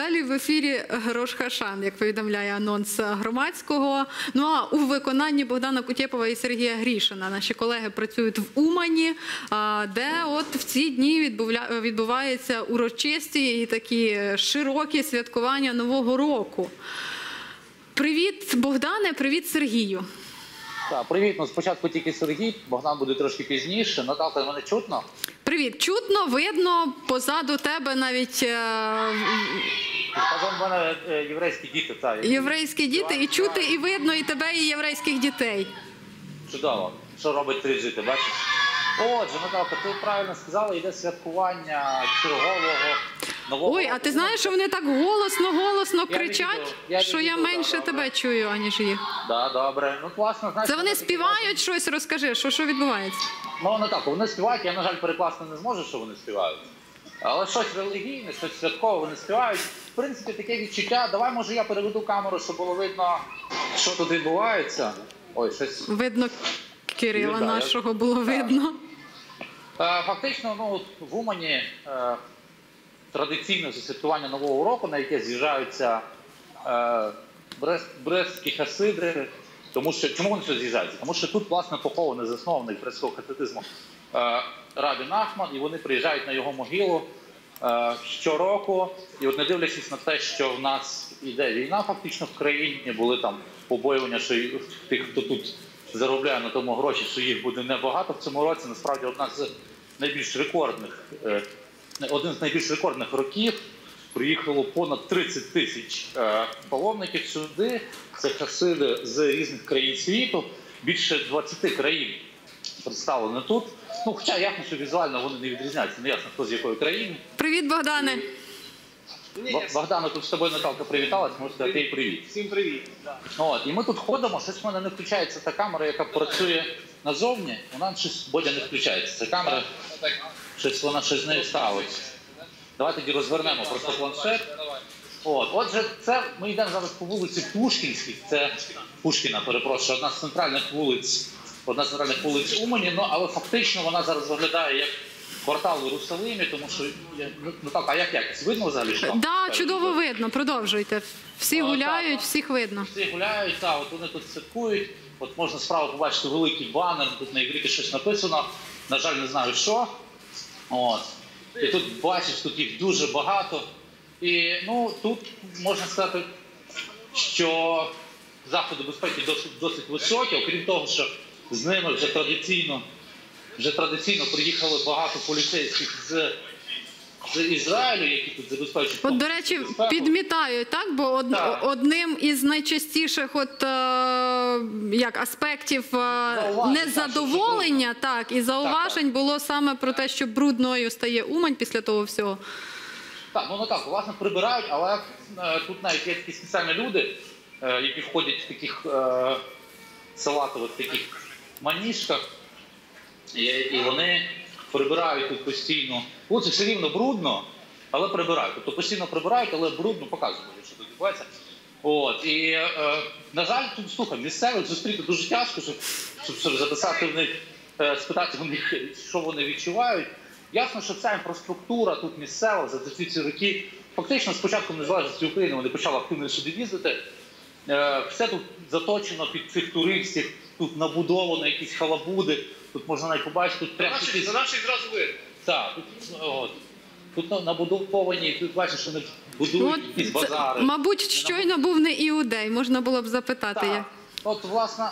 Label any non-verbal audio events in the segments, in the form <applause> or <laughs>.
Далі в ефірі Грош Хашан, як повідомляє анонс громадського. Ну а у виконанні Богдана Кутєпова і Сергія Грішина наші колеги працюють в Умані, де от в ці дні відбуваються урочисті і такі широкі святкування Нового року. Привіт, Богдане, привіт, Сергію. Так, привіт. Ну спочатку тільки Сергій, Богдан буде трошки пізніше. Наталка, мене чутно? Привіт, чутно, видно, позаду тебе навіть е, Казав, в мене е, єврейські діти. Та, єврейські діти, і чути, і видно, і тебе, і єврейських дітей. Чудово. Що робить 3G, ти бачиш? Отже, Наталка, ти правильно сказала, йде святкування чергового нового. Ой, а року. ти знаєш, що вони так голосно, голосно кричать, відео, я що я відео, менше да, тебе чую, аніж їх. Да, добре. Ну класно, знаєш. Це вони такі співають щось, розкажи, що, що відбувається? Ну, Наталка, вони співають, я, на жаль, перекласти не зможу, що вони співають. Але щось релігійне, щось святкове вони співають. В принципі, таке відчуття. Давай, може, я переведу камеру, щоб було видно, що тут відбувається. Ой, щось. Видно, Кирила Ну, да, я- нашого було видно. Е, Фактично, ну, в Умані е, традиційне святкування Нового року, на яке з'їжджаються е, брест, брестські хасиди. Тому що чому вони сюди з'їжджаються? Тому що тут, власне, похований засновник брестського хасидизму е, Рабін Ахман, і вони приїжджають на його могилу е, щороку. І от не дивлячись на те, що в нас іде війна фактично в країні, були там побоювання, що тих, хто тут заробляє на тому гроші, що їх буде небагато в цьому році. Насправді одна з найбільш рекордних, е, один з найбільш рекордних років. Приїхало понад 30 тисяч е, паломників сюди. Це хасиди з різних країн світу. Більше 20 країн представлені тут. Ну, хоча ясно, що візуально вони не відрізняються, не ясно, хто з якої країни. Привіт, Богдане. Богдана, тут з тобою Наталка привіталась, можу сказати їй привіт. Всім привіт. Да. От, і ми тут ходимо, щось в мене не включається та камера, яка працює назовні, вона щось Бодя не включається. Ця камера, щось вона щось з нею ставить. Давай тоді розвернемо просто планшет. От, отже, це ми йдемо зараз по вулиці Пушкінській, це Пушкіна, перепрошую, одна з центральних вулиць, одна з центральних вулиць Умані, ну але фактично вона зараз виглядає як квартал в Єрусалимі, тому що ну, ну так, а як якось видно взагалі що? Да, чудово видно, продовжуйте. Всі О, гуляють, так. всіх видно. Всі гуляють, так, от вони тут святкують. От можна справа побачити великий банер, тут на івриті щось написано. На жаль, не знаю що. От. І тут бачиш, тут їх дуже багато. І ну, тут можна сказати, що заходи безпеки досить, досить високі, окрім того, що з ними вже традиційно, вже традиційно приїхали багато поліцейських з, з Ізраїлю, які тут забезпечують. От, ну, до речі, безпеку. підмітають, так? Бо од- Так. одним із найчастіших от, е, як, аспектів е, Зауважень, незадоволення так, і зауважень було саме про те, що брудною стає Умань після того всього. Так, ну не так, власне, прибирають, але е, тут навіть є такі спеціальні люди, е, які входять в таких е, салатових таких маніжках, і, вони прибирають тут постійно. Ну, це все рівно брудно, але прибирають. Тобто постійно прибирають, але брудно показують, що тут відбувається. От, і, е, на жаль, тут слухай, місцевих зустріти дуже тяжко, щоб, щоб, щоб записати в них, е, спитати в них, що вони відчувають. Ясно, що ця інфраструктура тут місцева за ці ці роки, фактично з початком незалежності України вони почали активно сюди їздити. Е, Все тут заточено під цих туристів, тут набудовано якісь халабуди, тут можна навіть побачити, тут прямо Наші, якісь... за наших зразу видно. Так, тут, от, тут на- набудовані, тут бачиш, що вони будують От, якісь це, базари. мабуть, щойно був не іудей, можна було б запитати. Так. От, власне,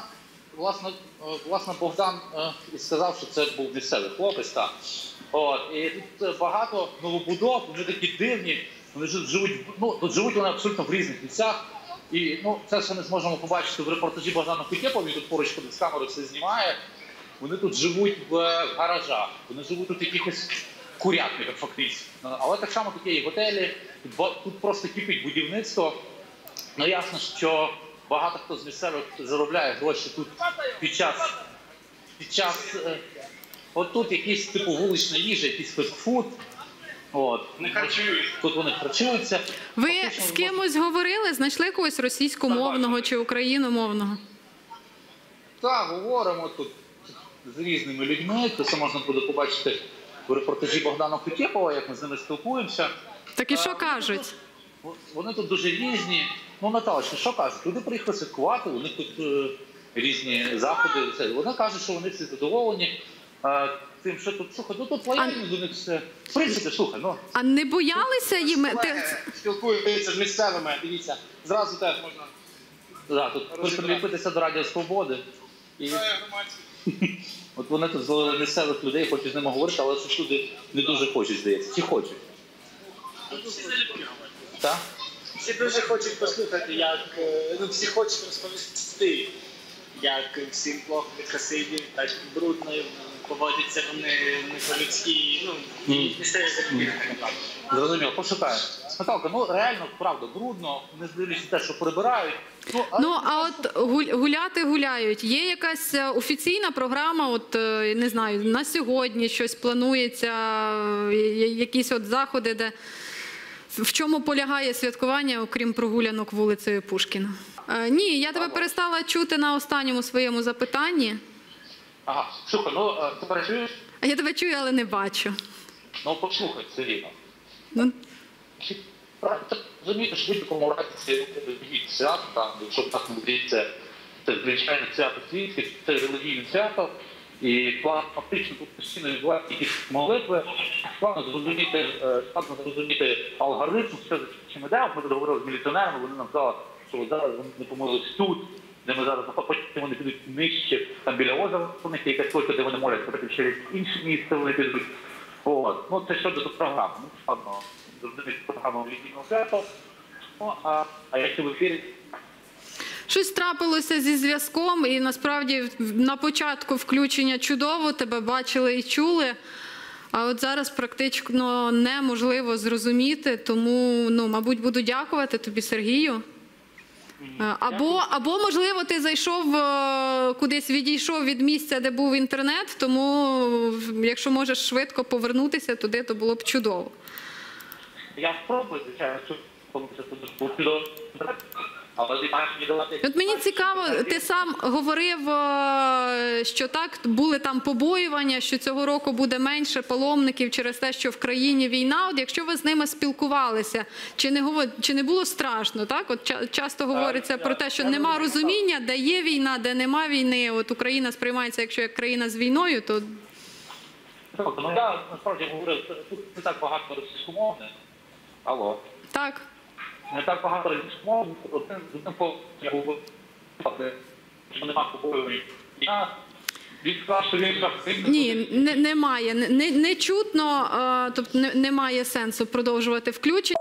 власне, е, власне Богдан е, і сказав, що це був місцевий хлопець. Так. От, і тут е, багато новобудов, вони такі дивні, вони жи- живуть, ну, тут живуть вони абсолютно в різних місцях. І ну, це все ми зможемо побачити в репортажі Богдана Кутєпова, він тут поруч ходить з камерою все знімає. Вони тут живуть в е, гаражах, вони живуть тут якихось курятниках, фактично. Е, Але так само тут є і готелі, тут, тут просто кипить будівництво. Ну ясно, що багато хто з місцевих заробляє гроші тут під час під час е, от тут якийсь типу вулична їжа, якийсь фастфуд. От. Не. Тут вони харчуються. Ви Фактично, з кимось говорили? Знайшли когось російськомовного чи україномовного? Так, говоримо тут з різними людьми. Це все можна буде побачити в репортажі Богдана Кутєпова, як ми з ними спілкуємося. Так і Е, що вони кажуть? тут- вони тут дуже різні. Ну, Наталочка, що кажуть? Люди приїхали святкувати, у них тут е, різні заходи. Вона каже, що вони всі задоволені. Тим, що тут слухай, ну тут лояльно до них все. В принципі, слухай, ну А не боялися їм? Ти... Спілкуються з місцевими. Дивіться, зразу теж можна. да, тут Розібрати. приліпитися до Радіо Свободи. І Це громадські. <laughs> от вони тут з місцевих людей хочуть з ними говорити, але щось люди не дуже хочуть, здається. Чи хочуть? Так? Всі дуже хочуть послухати, як е, ну, всі хочуть розповісти, як всім плохо від так брудно поводяться вони не по-людськи, ну, Мгм. місцеві закони. Зрозуміло, пошукаю. Наталка, ну реально, правда, брудно, не дивлячись на те, що прибирають. Ну, а Ну а от гуль- гуляти гуляють. Є якась е, офіційна програма? От е, не знаю, на сьогодні щось планується, е, я- якісь от заходи, де в чому полягає святкування, окрім прогулянок вулицею Пушкіна? Е, ні, я тебе перестала чути на останньому своєму запитанні. Ага, слухай, ну е, ти працюєш? А я тебе чую, але не бачу. Ну послухай, все рівно. Ну, що в будь-якому разі свят, там, якщо так мовиться, це звичайне свято світське, це релігійне свято, і план фактично тут постійно відбуваються якісь молитви, складно зрозуміти, е, складно зрозуміти алгоритм, що за чим. От Ми тут говорили з міліціонерами, вони нам сказали, що зараз вони помилились тут, де ми зараз потім вони підуть нижче, там біля озера у якась точка, де вони можуть потім через інше місце вони підуть. От. Ну, це щодо до програми. Ну, складно зрозуміти програму релігійного свята. Ну, а, а якщо в ефірі, Щось трапилося зі зв'язком, і насправді на початку включення чудово тебе бачили і чули. А от зараз практично неможливо зрозуміти, тому ну, мабуть, буду дякувати тобі, Сергію. Е, Або, або можливо, ти зайшов е, кудись відійшов від місця, де був інтернет, тому е, якщо можеш швидко повернутися туди, то було б чудово. я спробую, звичайно, що От мені цікаво, ти сам говорив, е, що так були там побоювання, що цього року буде менше паломників через те, що в країні війна. От якщо ви з ними спілкувалися, чи не говор- чи не було страшно? Так, от часто говориться про те, що нема не розуміння, де є війна, де нема війни. От Україна сприймається, якщо як країна з війною, то Тобто, Ну, я насправді говорю, тут не так багато російськомовних. Алло. так. Не так багато розмов, Один з одним я що нема. Я активний. Ні, не, немає, не, не чутно, е, тобто немає сенсу продовжувати включення.